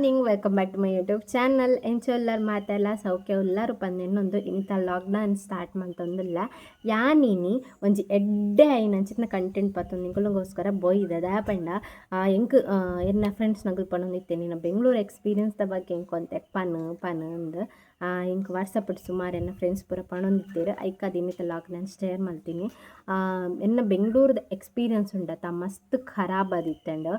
Morning, welcome back to my YouTube channel. ಎಂಚು ಎಲ್ಲರ ಮಾತೆಲ್ಲ ಸೌಖ್ಯ? ಉಲ್ಲಾರು ಪಂದೆನ್ನೊಂದು ಇನಿತ ಲಾಕ್ಡೌನ್ ಸ್ಟಾರ್ಟ್ ಮಂತೊಂದುಲ್ಲ ಯಾನಿನಿ ಒಂಜಿ ಎಡ್ಡೆ ಐನಂಚಿತ್ನ ಕಂಟೆಂಟ್ ಪತ್ತೊಂದು ನಿಂಕುಲಗೋಸ್ಕರ ಬೋಯ್ದ ದಾಪಂಡ ಎಂಕ್ ಎನ್ನ ಫ್ರೆಂಡ್ಸ್ ನಗಲ್ ಪನೊಂದಿತ್ತೆ ನಿನ್ನ ಬೆಂಗಳೂರು ಎಕ್ಸ್ಪೀರಿಯನ್ಸ್ ದ ಬಗ್ಗೆ ಎಂಕು ಒಂತೆ ಪನ್ ಪನ್ ಅಂದು ಇಂಕ್ ವಾಟ್ಸಪ್ ಸುಮಾರು ಎನ್ನ ಫ್ರೆಂಡ್ಸ್ ಪೂರ ಪಣೊಂದಿತ್ತೇರು ಐಕ ದಿನಿತ ಲಾಕ್ಡೌನ್ ಶೇರ್ ಮಾಡ್ತೀನಿ. ಎನ್ನ ಬೆಂಗಳೂರದ ಎಕ್ಸ್ಪೀರಿಯನ್ಸ್ ಉಂಡತ್ತ ಮಸ್ತ್ ಖರಾಬ್ ಆದಿತ್ತಂಡ್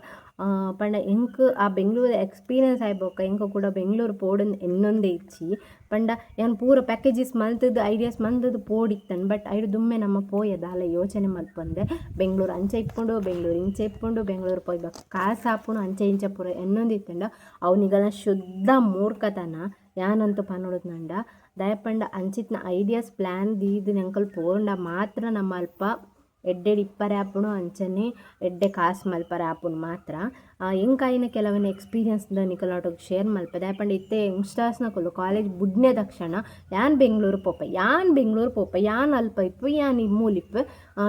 ಪಂಡ ಎಂಕ್ ಆ ಬೆಂಗಳೂರು ಎಕ್ಸ್ಪೀರಿಯನ್ಸ್ ಆಯ್ಬೋಕ ಎಂಕ ಕೂಡ ಬೆಂಗಳೂರು ಪೋಡನ್ ಎನ್ನೊಂದೇ ಇಚ್ಚಿ ಪಂಡ ಏನು ಪೂರ ಪ್ಯಾಕೇಜಸ್ ಮಲ್ತದ್ದು ಐಡಿಯಾಸ್ ಮಂತದ್ದು ಪೋಡಿತ್ತಂಡ್ ಬಟ್ ಐಡು ದುಮ್ಮೆ ನಮ್ಮ ಪೋಯದ ಅಲ್ಲ ಯೋಚನೆ ಮಲ್ಪಂದೆ ಬೆಂಗಳೂರು ಅಂಚೆ ಇಪ್ಕೊಂಡು ಬೆಂಗಳೂರು ಇಂಚೆ ಇಪ್ಕೊಂಡು ಬೆಂಗಳೂರು ಪೋಯ್ಬೇಕು ಕಾಸು ಹಾಪುನು ಅಂಚೆ ಇಂಚೆ ಪೂರ ಎನ್ನೊಂದಿತ್ತಂಡ ಅವನಿಗನ ಶುದ್ಧ ಮೂರ್ಖತನ. ಯಾನಂತೂ ಪನೋಡದು ನಂಡ. ದಯಪಂಡ ಅಂಚಿತ್ನ ಐಡಿಯಾಸ್ ಪ್ಲ್ಯಾನ್ ದೀದು, ನೆಂಕಲ್ ಪೋಂಡ ಮಾತ್ರ ನಮ್ಮ ಅಲ್ಪ ಎಡ್ಡೆಡ್ ಇಪ್ಪರೆ ಆಪುಣು ಅಂಚನೆ, ಎಡ್ಡೆ ಕಾಸು ಮಲ್ಪರೆ ಆಪುನು ಮಾತ್ರ ಎಂಕಾಯಿನ ಕೆಲವನ್ನ ಎಕ್ಸ್ಪೀರಿಯನ್ಸ್ ನಿಕಲಾಟೋಗ್ ಶೇರ್ ಮಲ್ಪದೆ. ಪಂಡ ಇತ್ತೆ ಯಂಗ್ಸ್ಟರ್ಸ್ನ ಕೊಲ್ಲು ಕಾಲೇಜ್ ಬುಡ್ನೆ ತಕ್ಷಣ ಯಾನ್ ಬೆಂಗಳೂರು ಪೋಪ, ಯಾನ್ ಬೆಂಗಳೂರು ಪೋಪ, ಯಾನ್ ಅಲ್ಪ ಇಪ್ಪು ಯಾನ್ ಮೂಲಿಪ್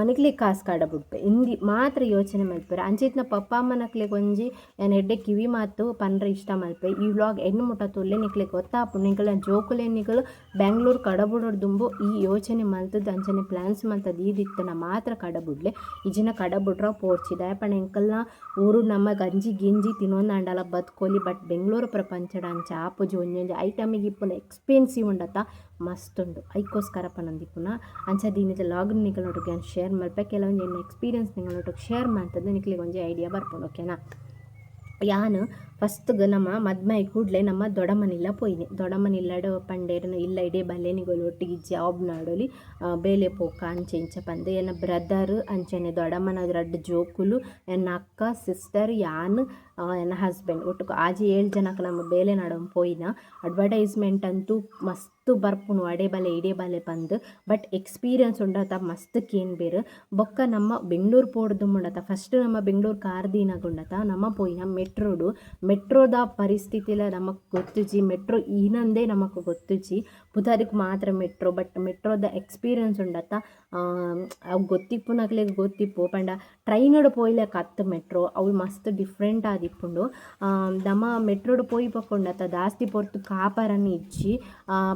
ನಿಕ್ಲಿ ಕಾಸು ಕಾಡ ಬುಡ್ಪೆ. ಇಂದಿ ಮಾತ್ರ ಯೋಚನೆ ಮಲ್ಪರೆ. ಅಂಚಿತ್ನ ಪಪ್ಪ ಅಮ್ಮನಕ್ಲೆ ಒಂಜಿ ಯಾನ್ ಎಡ್ಡೆ ಕಿವಿ ಮಾತು ಪನ್ರೆ ಇಷ್ಟ ಮಲ್ಪೆ. ಈ ವ್ಲಾಗ್ ಎಣ್ಣು ಮುಟ್ಟ ತೊಲ್ಲೆ ನಿಕ್ಲೆ ಗೊತ್ತಾಪು. ನಿಕಲ ಜೋಕುಲೆ ನಿಕಲು ಬೆಂಗಳೂರು ಕಡಬುಡೋಡ್ ದುಂಬು ಈ ಯೋಚನೆ ಮಲ್ತದ್ದು ಅಂಚನೆ ಪ್ಲಾನ್ಸ್ ಮಲ್ತದ್ದು ಈದಿತ್ತನ ಮಾತ್ರ ಕಡಬುಡ್ಲೆ. ಇಜಿನ ಕಡಬುಡ್ರ ಪೋರ್ಚಿದೆ ಪಣ ಎಂಕಲ್ನ ಊರು ನಮ್ಮ ಗಂಜಿ ಗಿಂಜಿ ತಿನ್ನೊಂದಾಂಡಲ ಬದುಕೋಲಿ, ಬಟ್ ಬೆಂಗಳೂರು ಪ್ರಪಂಚಡ ಅಂಚ ಆಪುಜಿ ಒಂಜೊಂಜಿ ಐಟಮಿಗೆ ಇಪ್ಪುನ ಎಕ್ಸ್ಪೆನ್ಸಿವ್ ಉಂಡತ, ಮಸ್ತ್ ಉಂಡು. ಐಕೋಸ್ಕರ ಪನಂದಿಪ್ಪುನ ಅಂಚ ದೀನಿದ ಲಾಗಿನ್ ನಿಗಳೊಟ್ಟಿಗೆ ಶೇರ್ ಮಲ್ಪೆ ಕೆಲವೊಂದು ಏನು ಎಕ್ಸ್ಪೀರಿಯನ್ಸ್ ನಿಗಳೊಟ್ಟಿಗೆ ಶೇರ್ ಮಾಡ್ತದೆ ನಿಕ್ಲಿಗೆ ಒಂಜಿ ಐಡಿಯಾ ಬರ್ಪುಂಡು, ಓಕೆನಾ? ಯಾನ್ ನಮ್ಮ ಮದ್ಮೆ ಕೂಡ್ಲೆ ನಮ್ಮ ದೊಡಮನಿಲ್ಲ ಪೋಯಿನಿ. ದೊಡಮನಿಲ್ಲಡು ಪಂಡೇರನ ಇಲ್ಲ ಇಡೀ ಬಲ್ಲೆನಿಗಳು ಒಟ್ಟಿಗೆ ಜಾಬ್ ನಾಡೋಲಿ ಬೇಲೆ ಪೋಕ ಅಂಚೆ ಇಂಚ ಪಂದೆ. ಏನ ಬ್ರದರ್ ಅಂಚನೆ ದೊಡಮನ ರಡ್ಡ್ ಜೋಕುಲು, ಏನ ಅಕ್ಕ, ಸಿಸ್ಟರ್, ಯಾನ್ ಏನ ಹಸ್ಬೆಂಡ್. ಒಟ್ಟು ಆಜಿ ಏಳು ಜನಕ್ಕೆ ನಮ್ಮ ಬೇಲೆ ನಡಮ್ ಪೋಯಿನ. ಅಡ್ವರ್ಟೈಸ್ಮೆಂಟ್ ಅಂತೂ ಮಸ್ತ್ ಬರ್ಪುಣು ಅಡೆ ಬಲೆ, ಇಡೇ ಬಲೆ ಪಂದ್. ಬಟ್ ಎಕ್ಸ್ಪೀರಿಯನ್ಸ್ ಉಂಡತ ಮಸ್ತ್ ಕೇನ್ ಬೇರು ಬೊಕ್ಕ ನಮ್ಮ ಬೆಂಗಳೂರು ಪೋಡ್ದು ಮುಂಡತ ಫಸ್ಟ್ ನಮ್ಮ ಬೆಂಗಳೂರು ಕಾರ್ದಿನಾಗ ಉಂಡತ. ನಮ್ಮ ಪೋಯಿನ ಮೆಟ್ರೋಡು. ಮೆಟ್ರೋದ ಪರಿಸ್ಥಿತಿಲ ನಮಕ್ ಗೊತ್ತುಜಿ. ಮೆಟ್ರೋ ಈನಂದೇ ನಮಕ್ ಗೊತ್ತುಜಿ. ಪುದಾರಿಕ್ ಮಾತ್ರ ಮೆಟ್ರೋ, ಬಟ್ ಮೆಟ್ರೋದ ಎಕ್ಸ್ಪೀರಿಯನ್ಸ್ ಉಂಡತ ಅವು ಗೊತ್ತಿಪ್ಪುನಕ್ಲೆ ಗೊತ್ತಿಪ್ಪು. ಪಂಡ ಟ್ರೈನಡ್ ಪೋಯ್ಲಕ ಅತ್ತು ಮೆಟ್ರೋ, ಅವು ಮಸ್ತ್ ಡಿಫ್ರೆಂಟ್ ಆದಿಪ್ಪುಂಡು. ದಮ ಮೆಟ್ರೋಡ್ ಪೋಯಿ ಪಕ್ಕೊಂಡತ ದಾಸ್ತಿ ಪೊರ್ತು ಕಾಪರನ್ನು ಇಚ್ಚಿ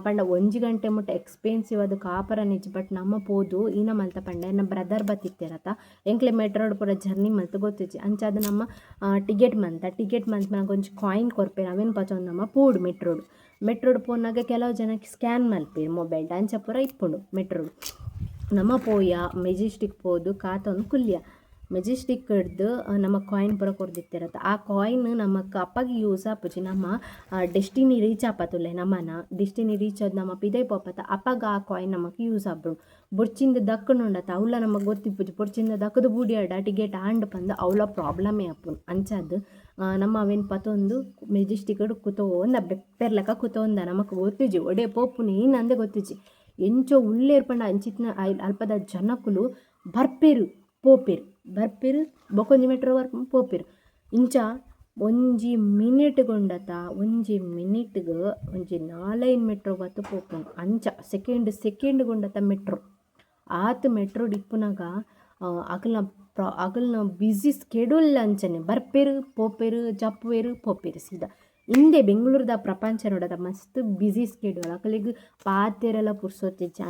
ಪಂಡ ಒಂಜಿ ಗಂಟೆ ಮುಟ್ಟ ಎಕ್ಸ್ಪೆನ್ಸಿವ್ ಅದು ಕಾಪರನ್ನು ಬಟ್ ನಮ್ಮ ಪೋದು ಈನ ಮಲ್ತ ಪಂಡ ಎನ್ನ ಬ್ರದರ್ ಬತ್ತಿತ್ತೆರತ ಎಂಕ್ಲೆ ಮೆಟ್ರೋಡ್ ಪೂರ ಜರ್ನಿ ಮಲ್ತು ಗೊತ್ತಿಚ್ಚಿ ಅಂಚಾದ ನಮ್ಮ ಟಿಕೆಟ್ ಮಂತ ಟಿಕೆಟ್ ಮಂತ್ ನನಗೆ ಒಂಜಿ ಕಾಯಿನ್ ಕೊರ್ಪೇರು, ಅವೇನು ಪಚೊಂದು ನಮ್ಮ ಪೋಡು ಮೆಟ್ರೋಡ್. ಮೆಟ್ರೋಡ್ ಪೋನಾಗ ಕೆಲವು ಜನಕ್ಕೆ ಸ್ಕ್ಯಾನ್ ಮಲ್ಪೇರು ಮೊಬೈಲ್ ಅಂಚ ಪೂರ ಇಪ್ಪುಂಡು ಮೆಟ್ರೋಡ್. ನಮ್ಮ ಪೋಯ ಮೆಜೆಸ್ಟಿಕ್ ಪೋದು ಕಾತೊಂದು ಕುಲ್ಯ. ಮೆಜೆಸ್ಟಿಕ್ ಹಿಡ್ದು ನಮ್ಮ ಕಾಯಿನ್ ಪೂರ ಕೊರ್ದಿತ್ತಿರತ್ತೆ ಆ ಕಾಯಿನ್ ನಮ್ಮ ಅಪ್ಪಗೆ ಯೂಸ್ ಆಪುಜಿ ನಮ್ಮ ಡೆಸ್ಟಿನಿ ರೀಚ್ ಆಪತ್ತುಲ್ಲೆ ನಮ್ಮನ. ಡೆಸ್ಟಿನಿ ರೀಚ್ ಆದ್ ನಮ್ಮ ಪಿದೈ ಪೋಪತ್ತ ಅಪ್ಪಗ ಆ ಕಾಯಿನ್ ನಮಗೆ ಯೂಸ್ ಆಪುಡು. ಬೊರ್ಚಿಂದ ದಕ್ಕನುಂಡತ್ತ ಅವಳ ನಮಗೆ ಗೊತ್ತಿಪ್ಪುಜಿ. ಬೊರ್ಚಿಂದ ದಕ್ಕದು ಬೂಡಿಯಾಡ, ಟಿಕೆಟ್ ಆಂಡ್ ಬಂದು ಅವಳ ಪ್ರಾಬ್ಲಮೇ ಅಪ್ಪು ಅಂಚಾದ್ ನಮ್ಮ ಅವೇನ್ ಪತೊಂದು ಮೆಜೆಸ್ಟಿಕ್ ಕುತೋಂದ ಬೆಪ್ಪೆರ್ಲಕ ಕುತೋಂದ ನಮಕ್ ಗೊತ್ತುಜಿ ಒಡೆ ಪೋಪುನು ಏನಂದೆ ಗೊತ್ತುಜಿ ಎಂಚೋ ಉಳ್ಳೇರ್ಪಂಡ ಅಂಚಿತ್ನ ಅಲ್ಪದ ಜನಕ್ಕುಲು ಬರ್ಪೆರು ಪೋಪೆರು ಬರ್ಪೆರು ಬೊಕೊಂಜಿ ಮೆಟ್ರೋ ಬರ್ಪು ಪೋಪೆರು ಇಂಚ ಒಂಜಿ ಮಿನಿಟ್ ಗೊಂಡತ ಒಂಜಿ ಮಿನಿಟ್ಗ್ ಒಂಜಿ ನಾಲೈನ್ ಮೆಟ್ರೋ ಬತ್ತು ಪೋಪುಂಡು ಅಂಚ ಸೆಕೆಂಡ್ ಸೆಕೆಂಡ್ ಗೊಂಡತ ಮೆಟ್ರೋ ಆತ್ ಮೆಟ್ರೋ ಡಿಪ್ಪುನಗ ಅಕಲ್ನ ಪ್ರಾ, ಅಗಲ್ನ ಬ್ಯುಸಿ ಸ್ಕೆಡ್ಯೂಲ್ ಅಂಚನೆ, ಬರ್ಪೇರು, ಪೋಪೇರು ಜಪ್ಪೇರು ಪೋಪೇರು ಸೀದಾ. ಇಂದೆ ಬೆಂಗಳೂರುದ ಪ್ರಪಂಚ ನೋಡದ ಮಸ್ತ್ ಬ್ಯುಸಿ ಸ್ಕೆಡ್ಯೂಲ್ ಅಕಲಿಗ್ ಪಾತೆರೆಲ ಪುರ್ಸೊತ್ತಿಜ್ಜಿ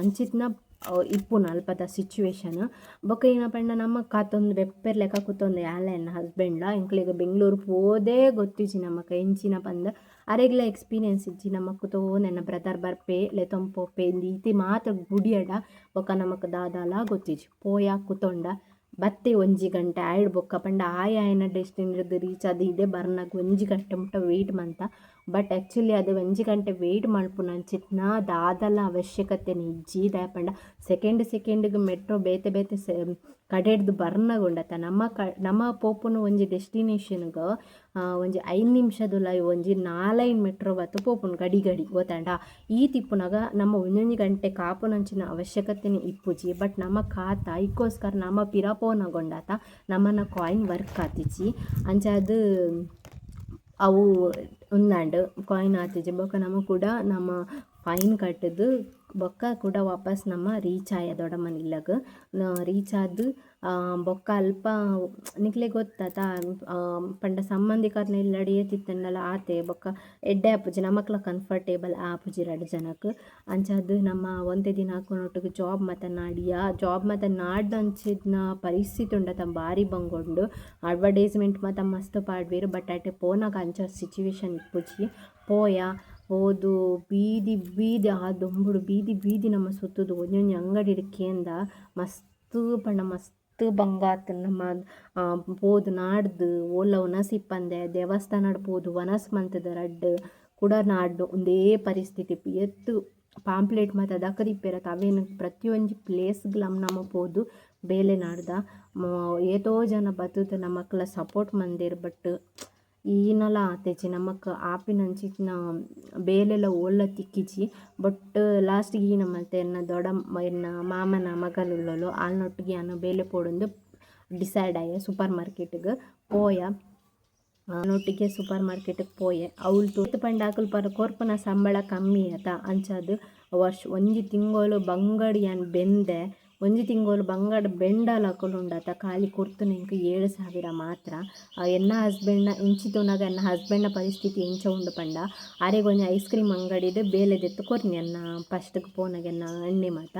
ಅಂಚಿತ್ನ ಇಪ್ಪುನ ಅಲ್ಪದ ಸಿಚುವೇಶನ್ ಬೊಕ ಏನ ಪಂಡ ನಮ್ಮ ಕಾತೊಂದು ಬೆಪ್ಪೆರ್ ಲೆಕ್ಕ ಕೂತೊಂದು ಯಾಲ ಎನ್ನ ಹಸ್ಬೆಂಡ್ಲ ಎಂಕ್ಲೆಗ್ ಬೆಂಗಳೂರು ಪೋದೇ ಗೊತ್ತಿಜಿ ನಮಕ್ ಎಂಚಿನ ಪಂದ ಅರೆಗ್ಲ ಎಕ್ಸ್ಪೀರಿಯನ್ಸ್ ಇಜ್ಜಿ ನಮಕ್ ತೋ ನನ್ನ ಬ್ರದರ್ ಬರ್ಪೆ ಲೆತೊಂದು ಪೋಪೆ ಇಂದೀತಿ ಮಾತ್ರ ಗುಡಿಯಡ ಬೊಕ ನಮಕ್ ದಾದಾಲ ಗೊತ್ತಿಜಿ ಪೋಯ ಕುತೊಂಡ ಬತ್ತೆ ಒಂಜಿ ಗಂಟೆ ಆಯ್ಡ್ ಬೊಕ್ಕ ಪಂಡ ಆಯ ಆಯನ ಡೆಸ್ಟಿನ್ ರೀಚ್ ಅದು ಇದೇ ಬರ್ನಾಗ ಒಂಜಿ ಗಂಟೆ ಮುಟ್ಟ ವೆಯ್ಟ್ ಮಂತ ಬಟ್ ಆ್ಯಕ್ಚುಲಿ ಅದು ಒಂಜಿ ಗಂಟೆ ವೆಯ್ಟ್ ಮಲ್ಪುನಂಚಿತ್ನ ದಾದಲ ಅವಶ್ಯಕತೆ ಇಜ್ಜಿ ದಾಯಪಂಡ. ಸೆಕೆಂಡ್ ಸೆಕೆಂಡ್ಗೆ ಮೆಟ್ರೋ ಬೇತೆ ಬೇತೆ ಸೆ ಕಡೆಡ್ದು ಬರ್ನಗುಂಡತ ನಮ್ಮ ಕ, ನಮ್ಮ ಪೋಪುನ ಒಂಜಿ ಡೆಸ್ಟಿನೇಷನ್ಗೆ ಒಂಜಿ ಐದು ನಿಮಿಷದುಲ ಒಂಜಿ ನಾಲೈನ್ ಮೆಟ್ರೋ ಬತ್ತು ಪೋಪುನು ಗಡಿ ಗಡಿ, ಗೊತ್ತಂಡ? ಈ ತಿಪ್ಪುನಗ ನಮ್ಮ ಒಂದೊಂದು ಗಂಟೆ ಕಾಪುನಂಚಿನ ಅವಶ್ಯಕತೆನೇ ಇಪ್ಪುಜಿ. ಬಟ್ ನಮ್ಮ ಖಾತ, ಇಕ್ಕೋಸ್ಕರ ನಮ್ಮ ಪಿರಪೋನಗೊಂಡಾತ ನಮ್ಮನ ಕಾಯಿನ್ ವರ್ಕ್ ಆತಿಜಿ ಅಂಚಾದ್ ಅವು ಉಂದಾಂಡ್ ಕಾಯಿನ್ ಆತಿಜಿ ಬೊಕ ನಮ ಕೂಡ ನಮ್ಮ ಫೈನ್ ಕಟ್ಟದು ಬೊಕ್ಕ ಕೂಡ ವಾಪಸ್ ನಮ್ಮ ರೀಚ್ ಆಯ ದೊಡ್ಡ ಮನಿಲಗ್ ರೀಚ್ ಆದ್ ಬೊಕ್ಕ ಅಲ್ಪ ನಿಕ್ಲೆ ಗೊತ್ತಾತ? ಪಂಡ ಸಂಬಂಧಿಕರ್ನ ಇಲ್ಲಿ ಏತಿತ್ತಂಡಲ ಆತೆ. ಬೊಕ್ಕ ಎಡ್ಡೆ ಆಪುಜಿ ನಮಕ್ಲ ಕಂಫರ್ಟೇಬಲ್ ಆಪುಜಿ ರಡ್ಡ್ ಜನಕ್. ಅಂಚಾದ್ ನಮ್ಮ ಒಂದೇ ದಿನ ಹಾಕೊಂಡೊಟ್ಟಿಗೆ ಜಾಬ್ ಮಾತ ನಾಡಿಯ ಜಾಬ್ ಮಾತ ನಾಡ್ದಂಚಿದ್ನ ಪರಿಸ್ಥಿತಿ ಉಂಡತ ಭಾರಿ ಬಂಗೊಂಡು. ಅಡ್ವರ್ಟೈಸ್ಮೆಂಟ್ ಮಾತ ಮಸ್ತ್ ಪಾಡ್ವೆರ್ ಬಟ್ ಅಟೆ ಪೋನಾಗ ಅಂಚ ಸಿಚುವೇಶನ್ ಇಪ್ಪುಜಿ. ಪೋಯ, ಓದು, ಬೀದಿ ಬೀದಿ, ಆ ದೊಂಬುಡು ಬೀದಿ ಬೀದಿ ನಮ್ಮ ಸುತ್ತದು ಒಂದೊಂದು ಅಂಗಡಿ ಕೇಂದ ಮಸ್ತ್ ಪಂಡ ಮಸ್ತ್ ಬಂಗಾತ್ ನಮ್ಮ ಪೋದು ನಾಡ್ದು ಓಲ ವನಸ್ ಇಪ್ಪಂದೆ ದೇವಸ್ಥಾನಡ್ ಪೋದು ವನಸ್ ಮಂತದ ರಡ್ಡ್ ಕೂಡ ನಾಡ್ದು ಒಂದೇ ಪರಿಸ್ಥಿತಿ. ಎತ್ತು ಪಾಂಪ್ಲೆಟ್ ಮಾತ ದಕರಿಪ್ಪೆರತ ತಾವೇನು ಪ್ರತಿಯೊಂಜಿ ಪ್ಲೇಸ್ಗಳಮ್ ನಮ್ಮ ಪೋದು ಬೇಲೆ ನಾಡ್ದ. ಏತೋ ಜನ ಬತ್ತದ ನಮ್ಮ ಮಕ್ಕಳ ಸಪೋರ್ಟ್ ಮಂದಿರ್, ಬಟ್ ಈನಲ ಆತೆಜಿ, ನಮಕ್ ಆಪಿನಂಚಿತ್ತಿನ ಬೇಲೆಲ ಓಲ್ಲ ತಿಕ್ಕಿಜಿ. ಬಟ್ ಲಾಸ್ಟಿಗೆ ಈ ನಮಲ್ತೆ ಎನ್ನ ದೊಡ ಎನ್ನ ಮಾಮನ ಮಗಲುಳ್ಳಲು ಆಲ್ನೊಟ್ಟಿಗೆ ಅನ್ನ ಬೇಲೆ ಪೋಡೊಂದು ಡಿಸೈಡ್ ಆಯೆ ಸೂಪರ್ ಮಾರ್ಕೆಟ್ಗ್ ಪೋಯ. ನೊಟ್ಟಿಗೆ ಸೂಪರ್ ಮಾರ್ಕೆಟ್ಗೆ ಪೋಯೆ. ಅವ್ಲು ತೂತ್ ಪಂಡ ಆಕುಲು ಪರ ಕೊರ್ಪನ ಸಂಬಳ ಕಮ್ಮಿ ಆತ. ಅಂಚಾದ್ ವರ್ಷ ಒಂಜಿ ಬಂಗಡಿ ಅನ್ ಬೆಂದೆ. ಒಂಜಿ ತಿಂಗೊಲು ಬಂಗಡ ಬೆಂಡಲ ಉಂಡಾತ ಖಾಲಿ ಕೊರ್ತುನ ಎಂಕ್ ಏಳು ಸಾವಿರ ಮಾತ್ರ. ಎನ್ನ ಹಸ್ಬೆಂಡ್ನ ಇಂಚಿ ತೂನಗ ಎನ್ನ ಹಸ್ಬೆಂಡ್ನ ಪರಿಸ್ಥಿತಿ ಎಂಚ ಉಂಡು ಪಂಡ. ಒಂಜಿ ಐಸ್ ಕ್ರೀಮ್ ಅಂಗಡಿಡ್ ಬೇಲೆ ದೆತ್ತು ಕೊರ್ನಿ ಎನ್ನ ಫಸ್ಟ್ಗೆ ಪೋನಾಗ ಎನ್ನ ಅಣ್ಣಿ ಮಾತ.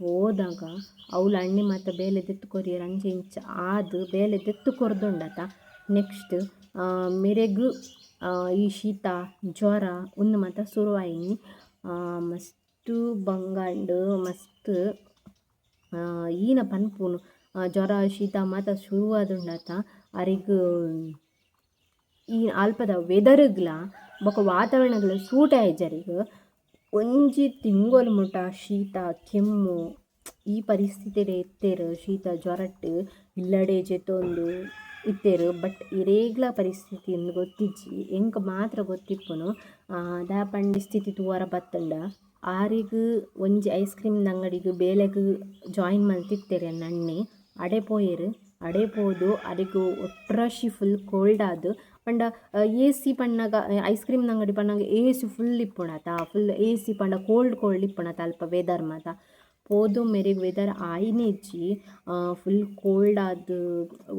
ಹೋದಾಗ ಅವಳು ಅಣ್ಣೆ ಮಾತ ಬೇಲೆ ದೆತ್ತು ಕೊರಿ ಅಂಚೆ ಇಂಚ ಆದು ಬೇಲೆ ದೆತ್ತು ಕೊರ್ದುಂಡತ ನೆಕ್ಸ್ಟ್ ಮೆರೆಗು ಈ ಶೀತ, ಜ್ವರ ಉಂದು ಮಾತ ಶುರುವಾಯಿನಿ. ಮಸ್ತು ಬಂಗಾಂಡು, ಮಸ್ತ್ ಈನ ಪನ್ಪುನು. ಜ್ವರ ಶೀತ ಮಾತ ಶುರುವಾದುಂಡತ ಅರಿಗ್ ಈ ಅಲ್ಪದ ವೆದರ್ಗ್ಲ ಬೊಕ ವಾತಾವರಣಗ್ಲ ಸೂಟ್ ಒಂಜಿ ತಿಂಗೊಲು ಮುಟ ಶೀತ ಕೆಮ್ಮು ಈ ಪರಿಸ್ಥಿತಿಡ್ ಎತ್ತೇರ್ ಶೀತ ಜ್ವರಟ್ ಇಲ್ಲಡೆ ಜೆತ್ತೊಂದು ಇತ್ತೆರ್ ಬಟ್ ಇರೇಗ್ಲ ಪರಿಸ್ಥಿತಿ ಗೊತ್ತಿಜ್ಜಿ ಎಂಕ್ ಮಾತ್ರ ಗೊತ್ತಿಪ್ಪುನು ಆ, ದಾಪಂಡ ಸ್ಥಿತಿ ತೂವರ ಬತ್ತುಂಡ. ಆರಿಗ್ ಒಂಜಿ ಐಸ್ ಕ್ರೀಮ್ದ ಅಂಗಡಿಗ್ ಬೇಲೆಗ್ ಜಾಯಿನ್ ಮಲ್ತಿತ್ತೇರ್ ಎನ್ನ ಅಡೆ ಪೋಯೆರ್, ಅಡೆ ಪೋದು, ಅರಿಗ್ ಒಟ್ರಾಶಿ ಫುಲ್ ಕೋಲ್ಡ್ ಆದ್. ಪಂಡ ಎ ಸಿ ಪನ್ನಗ ಐಸ್ ಕ್ರೀಮ್ದ ಅಂಗಡಿ ಪನ್ನಗ ಎ ಸಿ ಫುಲ್ ಇಪ್ಪುಂಡತ ಫುಲ್ ಎ ಸಿ ಪಂಡ ಕೋಲ್ಡ್ ಕೋಲ್ಡ್ ಇಪ್ಪುಣತ ಅಲ್ಪ ವೆದರ್ ಮಾತ. ಪೋದು ಮೆರೆಗ್ ವೆದರ್ ಆಯ್ನೆ ಇಜ್ಜಿ ಫುಲ್ ಕೋಲ್ಡ್ ಆದ್.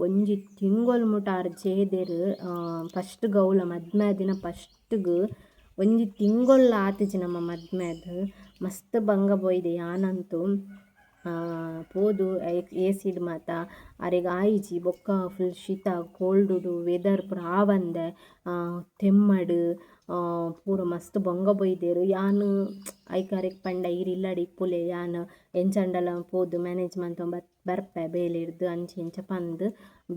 ಒಂಜಿ ತಿಂಗೊಲು ಮುಟ ಆರ್ ಜೇದೆರ್ ಫಸ್ಟ್ ಗೌಲ ಮದ್ಮೆ ದಿನ ಫಸ್ಟ್ಗ್ ಒಂಜಿ ತಿಂಗೊಲ್ಲ ಆತಿಜಿ ನಮ್ಮ ಮದ್ಮೆದ್ ಮಸ್ತ್ ಬಂಗ ಬೋಯ್ದೆ ಯಾನಂತೂ. ಪೋದು ಎ ಸಿಡ್ ಮಾತ, ಅರೆಗ್ ಆಯಿಜಿ, ಬೊಕ್ಕ ಫುಲ್ ಶೀತ ಕೋಲ್ಡುಡು ವೆದರ್ ಪೂರ ಆವಂದೆ ತೆಮ್ಮಡು ಪೂರ ಮಸ್ತ್ ಬೊಂಗ ಬೈದೆರ್ ಯಾನ್ ಐಕ್ ಪಂಡ ಇರ್ ಇಲ್ಲಡೆ ಇಪ್ಪುಲೆ ಯಾನ್ ಎಂಚಂಡಲ ಪೋದು ಮ್ಯಾನೇಜ್ ಮಂತೊಂದು ಬತ್ ಬರ್ಪೆ ಬೇಲೆ ಇರ್ದು ಅಂಚಿ ಇಂಚ ಪಂದ್.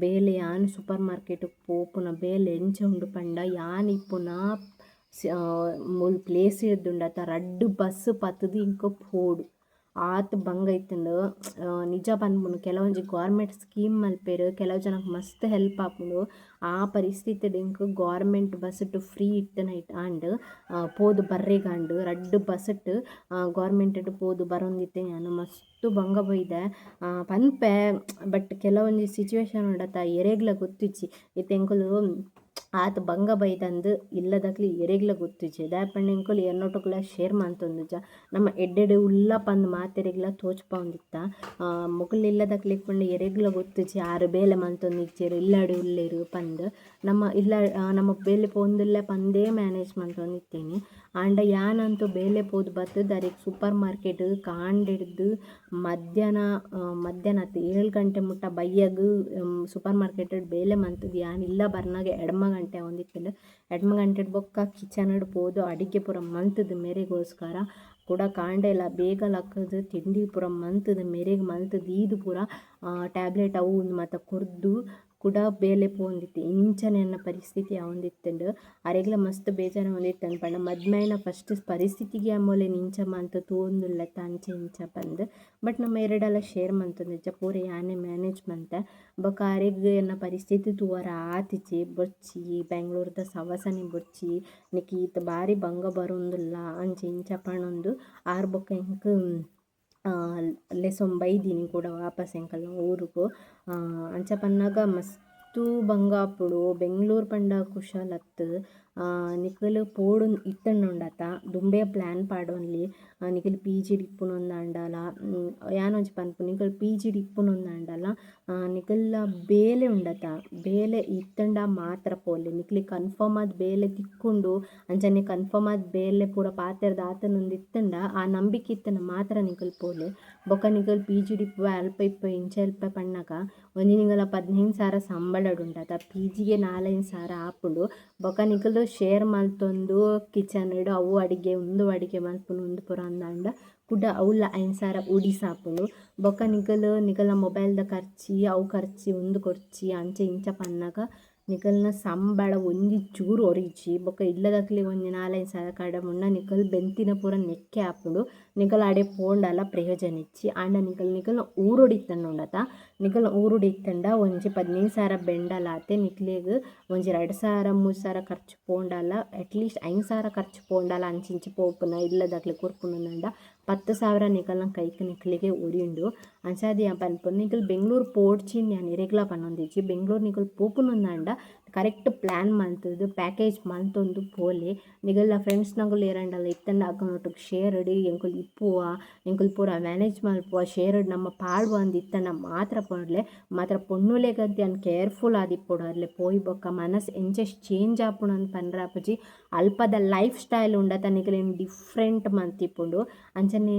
ಬೇಲೆ ಯಾನ್ ಸೂಪರ್ ಮಾರ್ಕೆಟ್ ಪೋಪುನ, ಬೇಲೆ ಎಂಚ ಉಂಡು ಪಂಡ ಯಾನ್ ಇಪ್ಪುನ ಮೂಲ್ ಪ್ಲೇಸ್ ಇರ್ದುಂಡತ ರಡ್ಡ್ ಬಸ್ ಪತ್ತುದು ಇಂಕ ಪೋಡು ಆತ್ ಬಂಗ ಇತ್ತಂಡು ನಿಜ ಪನ್ಪುಂಡು ಕೆಲವೊಂಜಿ ಗೋರ್ಮೆಂಟ್ ಸ್ಕೀಮ್ ಮಲ್ಪೆರ್ ಕೆಲವು ಜನಕ್ ಮಸ್ತ್ ಹೆಲ್ಪ್ ಆಪುಂಡು. ಆ ಪರಿಸ್ಥಿತಿಡ್ ಇಂಕ್ ಗೋರ್ಮೆಂಟ್ ಬಸ್ಟ್ ಫ್ರೀ ಇಟ್ಟನ ಇಟ್ ಆಂಡ್ ಪೋದು ಬರ್ರೆಗಾಂಡ್ ರಡ್ಡ್ ಬಸ್ಟ್ ಗೋರ್ಮೆಂಟ್ಡ್ ಪೋದು ಬರೊಂದಿತ್ತೆ ನಾನು. ಮಸ್ತ್ ಬಂಗ ಆ, ಪನ್ಪೆ ಬಟ್ ಕೆಲವೊಂಜಿ ಸಿಚುವೇಶನ್ ಉಂಡತ ಎರೆಗ್ಲ ಗೊತ್ತಿಜ್ಜಿ. ಇತ್ತೆ ಎಂಕುಲು ಆತ್ ಬಂಗ ಬೈದಂದು ಇಲ್ಲದಕ್ಲಿ ಎರೆಗ್ಲ ಗೊತ್ತಿಜ್ಜಿ ದಾಯಪಂಡ ಎಂಕುಲು ಎನ್ನೊಟ್ಟುಗ್ಲ ಶೇರ್ ಮಂತೊಂದುಜ ನಮ್ಮ ಎಡ್ಡೆಡೆ ಉಲ್ಲ ಪಂದ್ ಮಾತೆರೆಗ್ಲ ತೋಚ್ಪಂದಿತ್ತ ಮೊಗಲ್ ಇಲ್ಲದಕ್ಲಿ ಪಂಡ ಎರೆಗ್ಲ ಗೊತ್ತಿಜೆ ಆರು ಬೇಲೆ ಮಂತೊಂದಿಜ್ಜೆರ್ ಇಲ್ಲಾಡಿ ಉಲ್ಲೆರ್ ಪಂದ್. ನಮ್ಮ ಇಲ್ಲ ನಮ್ಮ ಬೇಲೆ ಪೋಂದಿಲ್ಲ ಪಂದೇ ಮ್ಯಾನೇಜ್ ಮಂತೊಂದಿತ್ತೀನಿ ಆಂಡ ಯಾನಂತೂ ಬೇಲೆ ಪೋದು ಬತ್ತು, ದರಿಗ್ ಸೂಪರ್ ಮಾರ್ಕೆಟ್ ಕಾಂಡಿಡ್ದು ಮಧ್ಯಾಹ್ನ ಮಧ್ಯಾಹ್ನ ಏಳು ಗಂಟೆ ಮುಟ್ಟ ಬೈಯಾಗ ಸೂಪರ್ ಮಾರ್ಕೆಟ್ ಬೇಲೆ ಮಂತದ್ದು ಯಾನ್ ಇಲ್ಲ ಬರ್ನಾಗ ಎಡ್ಮ ಗಂಟೆ ಒಂದಿತ್ತುಂಡು ಎಡ್ಮ ಗಂಟೆಡ್ ಬೊಕ್ಕ ಕಿಚನ್ಡ್ ಪೋದು ಅಡಿಗೆ ಪೂರ ಮಂತುದು ಮೇರೆಗೋಸ್ಕರ ಕೂಡ ಕಾಂಡೆಲ ಬೇಗ ಲಕ್ಕದು, ತಿಂಡಿ ಪೂರ ಮಂತುದು ಮೇರೆಗೆ ಮಲ್ತುದು ಈದ್ ಪೂರ ಟ್ಯಾಬ್ಲೆಟ್ ಅವು ಮತ್ತು ಮಾತ ಕೊರ್ದು ಕುಡ ಬೇಲೆ ಪೋಂದಿತ್ತೆ ಇಂಚನೆ ಎನ್ನ ಪರಿಸ್ಥಿತಿ ಅವಂದಿತ್ತುಂಡು ಅರೆಗ್ಲ ಮಸ್ತ್ ಬೇಜಾರು ಒಂದಿತ್ತಂದು ಪಂಡ. ಮದ್ಮೆನ ಫಸ್ಟ್ ಪರಿಸ್ಥಿತಿಗೆ ಅಮ್ಮೊಲೆ ಇಂಚ ಮಂತ್ ತ ಅಂಚೆ ಇಂಚ ಪಂದ್. ಬಟ್ ನಮ್ಮ ಎರಡೆಲ್ಲ ಶೇರ್ ಮಂತೊಂದಿಜ್ಜ ಪೂರ ಯಾನೆ ಮ್ಯಾನೇಜ್ ಮಂತ. ಬೊಕ ಅರೆಗ್ ಎನ್ನ ಪರಿಸ್ಥಿತಿ ತೂವರ ಆತಿಜಿ ಬೊಚ್ಚಿ, ಬೆಂಗ್ಳೂರ್ದ ಸವಸನಿ ಬೊಚ್ಚಿ ನಿಕ್ ಈತ್ ಬಾರಿ ಬಂಗ ಬರೊಂದುಲ್ಲ ಅಂಚೆ ಇಂಚ ಪಣ್ಣೊಂದು ಆರ್ ಬೊಕ ಎಂಕ್ ಲೆಸೊನ್ ಬೈದಿನಿ ಕೂಡ ವಾಪಸ್ ಎಂಕಲ್ನ ಊರುಗು. ಅಂಚ ಪನ್ನಗ ಮಸ್ತ್ ಬಂಗ ಆಪುಡು ಬೆಂಗ್ಳೂರು ಪಂಡ ಕುಶಾಲತ್ ನಿಖಲ್ ಪೋಡು ಇತ್ತಂಡುಂಡತ ದುಂಬೆ ಪ್ಲಾನ್ ಪಾಡೊನ್ಲಿ ನಿಖಲ್ ಪಿ ಜಿಡ್ ಇಪ್ಪುನೊಂದಾಂಡಲ. ಯಾನೊಂಜಿ ಪನ್ಪು. ನಿಖಲ್ ಪಿ ಜಿಡ್ ಇಪ್ಪುನೊಂದಾಂಡಲ. ನಿಖಲ್ನ ಬೇಲೆ ಉಂಡತ. ಬೇಲೆ ಇತ್ತಂಡ ಮಾತ್ರ ಪೋಲೆ ನಿಕ್ಲಿಗ್ ಕನ್ಫರ್ಮ್ ಆದ ಬೇಲೆ ತಿಕ್ಕುಂಡು ಅಂಚನೆ ಕನ್ಫರ್ಮ್ ಆದ ಬೇಲೆ ಪೂರ ಪಾತ್ರದ ಆತನೊಂದು ಇತ್ತಂಡ, ಆ ನಂಬಿಕೆ ಇತ್ತನ ಮಾತ್ರ ನಿಖಲ್ ಪೋಲೆ ಬೊಕ್ಕ ನಿಖಲ್ ಪಿ ಜಿಡ್ ಇಪ್ಪುವ ಅಲ್ಪ ಇಪ್ಪ, ಇಂಚ ಇಲ್ಪ ಪನ್ನಗ ಒಂಜಿ ನಿಂಗಲ ಪದ್ನೈದು ಸಾವಿರ ಸಂಬಳಡ್ ಉಂಡತ. ಪಿ ಜಿಗೆ ನಾಲ್ಕೈದು ಸಾವಿರ ಆಪುಂಡು. ಬೊಕ್ಕ ನಿಕುಲು ಶೇರ್ ಮಲ್ತೊಂದು ಕಿಚನ್ಡ್ ಅವು ಅಡಿಗೆ, ಉಂದು ಅಡಿಗೆ ಮಲ್ಪುನು, ಉಂದು ಪೂರ ಅಂದಾಂಡ ಕುಡ್ಡ ಅವ್ಲ ಐನ್ ಸಾವಿರ ಉಡಿಸಾಪುಂಡು ಬೊಕ ನಿಕುಲು ನಿಕಲ್ನ ಮೊಬೈಲ್ದ ಖರ್ಚಿ, ಅವು ಖರ್ಚಿ, ಉಂದು ಕೊರ್ಚಿ, ಅಂಚ, ಇಂಚ ಪನ್ನಗ. ನಿಕಲ್ನ ಸಂಬಳ ಒಂಜಿ ಚೂರು ಒರಿಜಿ ಬೊಕ ಇಲ್ಲದಕ್ಲೆ ಒಂಜಿ ನಾಲೈದು ಸಾವಿರ ಕಡೆ ಮುನ್ನ ನಿಕಲ್ ಬೆಂತಿನ ಪೂರ ನೆಕ್ಕೆ ಆಪುಂಡು ನಿಕಲ್ ಅಡೆ ಪೋಂಡಲ ಪ್ರಯೋಜನ ಇಚ್ಚಿ ಆಂಡ ನಿಕಲ್ ನಿಕಲ್ನ ಊರೊಡಿತ್ತಂಡ ಉಂಡತ ನಿಕಲ್ನ ಊರುಡಿತ್ತಂಡ, ಒಂಜಿ ಪದ್ನೈದು ಸಾವಿರ ಬೆಂಡಲಾತೆ, ನಿಕ್ಲೆಗ್ ಒಂಜಿ ರಡ್ಡ್ ಸಾವಿರ ಮೂಜಿ ಸಾವಿರ ಖರ್ಚು ಪೋಂಡಲ ಅಟ್ಲೀಸ್ಟ್ ಐದು ಸಾವಿರ ಖರ್ಚು ಪೋಂಡಲ ಅಂಚಿಂಚಿ ಪೋಪುನ ಇಲ್ಲದಕ್ಲೆ ಕೊರ್ಪುನಂಡ ಪತ್ತು ಸಾವಿರ ನಿಕಲ್ನ ಕೈಕ್ ನಿಕ್ಲೆಗೆ ಉರಿಂಡು ಅಂಚಾದ್ ಯಾನ್ ಪನ್ಪುನು ನಿಕಲ್ ಬೆಂಗಳೂರು ಪೋಡ್ಚಿಂದ್ ಯಾನ್ ಇರೆಗ್ಲ ಪನ್ನೊಂದಿಜ್ಜಿ, ಬೆಂಗ್ಳೂರು ನಿಕಲ್ ಪೋಪುನಂದಾಂಡ ಕರೆಕ್ಟ್ ಪ್ಲ್ಯಾನ್ ಮಲ್ತುದು ಪ್ಯಾಕೇಜ್ ಮಲ್ತೊಂದು ಪೋಲೆ. ನಿಗಲ್ನ ಫ್ರೆಂಡ್ಸ್ನಗುಲು ಏರಂಡಲ ಇತ್ತಂಡ ಶೇರ್ ಶೇರ್ಡ್ ಎಂಕುಲು ಇಪ್ಪುವ, ಎಂಕುಲು ಪೂರ ಮ್ಯಾನೇಜ್ ಮಲ್ಪುವ ಶೇರ್ಡ್ ನಮ್ಮ ಪಾಡ್ವ ಅಂದ್ ಇತ್ತಂಡ ಮಾತ್ರ ಪೋಡ್ಲೆ. ಮಾತ್ರ ಪೊಣ್ಣುಲೆ ಗದ್ದೆ ಅನ್ ಕೇರ್ಫುಲ್ ಆದಿಪ್ಪೊಡು ಅರ್ಲೆ ಪೋಯಿ ಬೊಕ್ಕ ಮನಸ್ ಎಂಜಸ್ಟ್ ಚೇಂಜ್ ಆಪುಂಡು ಅಂದ್ ಅಪ್ಪಜಿ ಅಲ್ಪದ ಲೈಫ್ ಸ್ಟೈಲ್ ಉಂಡತ ನಿಗಲೇನು ಡಿಫ್ರೆಂಟ್ ಮಂತಿಪ್ಪುಂಡು ಅಂಚನೆ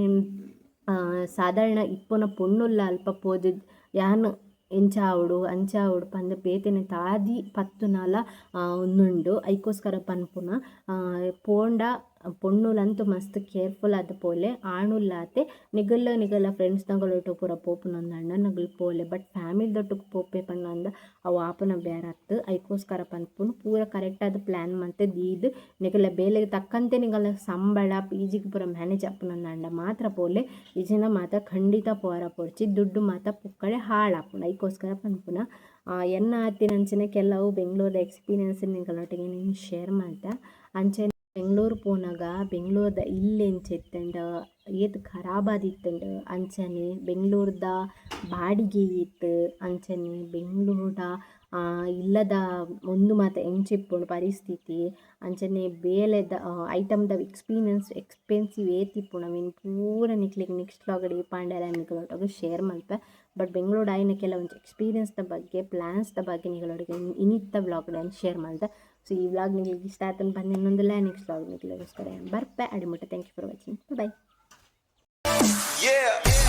ಸಾಧಾರಣ ಇಪ್ಪುನ ಪೊಣ್ಣುಲ್ಲ ಅಲ್ಪ ಪೋದು ಯಾನ್ ಎಂಚ ಆವೊಡು ಅಂಚ ಆವೊಡು ಪಂದ್ ಬೇತೆನೆ ತಾದಿ ಪತ್ತುನಾಲ ಉಂದುಂಡು ಐಕೋಸ್ಕರ ಪನ್ಪುನ ಪೋಂಡ ಪೊಣ್ಣುಲಂತು ಮಸ್ತ್ ಕೇರ್ಫುಲ್ ಆದ್ ಪೋಲೆ, ಆಣುಲ್ಲಾತೆ ನಿಗಲ್ ನಿಗಲ ಫ್ರೆಂಡ್ಸ್ನಗಳೊಟ್ಟು ಪೂರ ಪೋಪುನಂದಾಂಡ ನಗುಲ್ ಪೋಲೆ. ಬಟ್ ಫ್ಯಾಮಿಲಿ ಫ್ಯಾಮಿಲಿದೊಟ್ಟುಗ್ ಪೋಪೆ ಪನ್ನಂದ ಅವು ಆಪುನ ಬೇರಾತ್ ಐಕೋಸ್ಕರ ಪನ್ಪುನು ಪೂರ ಕರೆಕ್ಟ್ ಆದ್ ಪ್ಲ್ಯಾನ್ ಮಂತ್ ದೀದ್. ನಿಗಲ ಬೇಲೆಗೆ ತಕ್ಕಂತೆ ನಿಗಲ ಸಂಬಳ ಪಿ ಜಿಗ್ ಪೂರ ಮ್ಯಾನೇಜ್ ಆಪುನಂದಾಂಡ ಮಾತ್ರ ಪೋಲೆ. ಈಜಿನ ಮಾತ್ರ ಖಂಡಿತ ಪೋರ ಪೊಡ್ಚಿ ದುಡ್ಡು ಮಾತ್ರ ಪುಕ್ಕಡೆ ಹಾಳಾಪುಂಡು ಐಕೋಸ್ಕರ ಪನ್ಪುನ ಎನ್ನ ಆತಿನಂಚಿನ ಕೆಲವು ಬೆಂಗಳೂರು ಎಕ್ಸ್ಪೀರಿಯನ್ಸ್ ನಿಗಳೊಟ್ಟಿಗೆ ನೀನು ಶೇರ್ ಮಾಡ್ದೆ ಅಂಚೆ ಬೆಂಗ್ಳೂರು ಪೋನಗ ಬೆಂಗ್ಳೂರ್ದ ಇಲ್ಲೆಂಚ ಇತ್ತಂಡ ಏತ್ ಖರಾಬ್ ಆದಿತ್ತಂಡ ಅಂಚನೆ ಬೆಂಗ್ಳೂರ್ದ ಬಾಡಿಗೆ ಏತ್ ಅಂಚನೆ ಬೆಂಗ್ಳೂರ್ಡ ಇಲ್ಲದ ಒಂದು ಮಾತ ಎಂಚಿಪ್ಪುಂಡು ಪರಿಸ್ಥಿತಿ. ಅಂಚನೆ ಬೇಲೆದ ಐಟಮ್ದ ಎಕ್ಸ್ಪೀರಿಯನ್ಸ್ ಎಕ್ಸ್ಪೆನ್ಸಿವ್ ಏತಿಪ್ಪುಂಡು. ಅವೆನ್ ಪೂರ ನಿಕ್ಲೆಗ್ ನೆಕ್ಸ್ಟ್ ವ್ಲಾಗಡ್ ಪಾಂಡೆಲ ನಿಕುಲೊಟ್ಟುಗು ಶೇರ್ ಮಲ್ಪೆ ಬಟ್ ಬೆಂಗ್ಳೂರು ಆಯಿನ ಕೆಲವೊಂಜಿ ಎಕ್ಸ್ಪೀರಿಯನ್ಸ್ದ ಬಗ್ಗೆ ಪ್ಲ್ಯಾನ್ಸ್ದ ಬಗ್ಗೆ ನಿಗಳೊಟ್ಟಿಗೆ ಇನಿತ್ತ ವ್ಲಾಗ್ಡ್ ಶೇರ್ ಮಲ್ದೆ ಸೊ ಈ ವ್ಲಾಗ್ ನಿಮಗೆ ಇಷ್ಟ ಆಯ್ತು ಬಂದು ಇನ್ನೊಂದಿಲ್ಲ ನೆಕ್ಸ್ಟ್ ವ್ಲಾಗ್ ನಿಗ್ಲಿಗೋಸ್ಕರ ಬರ್ಪೆ ಅಡಿಮುಟ್ಟ thank you for watching bye Yeah.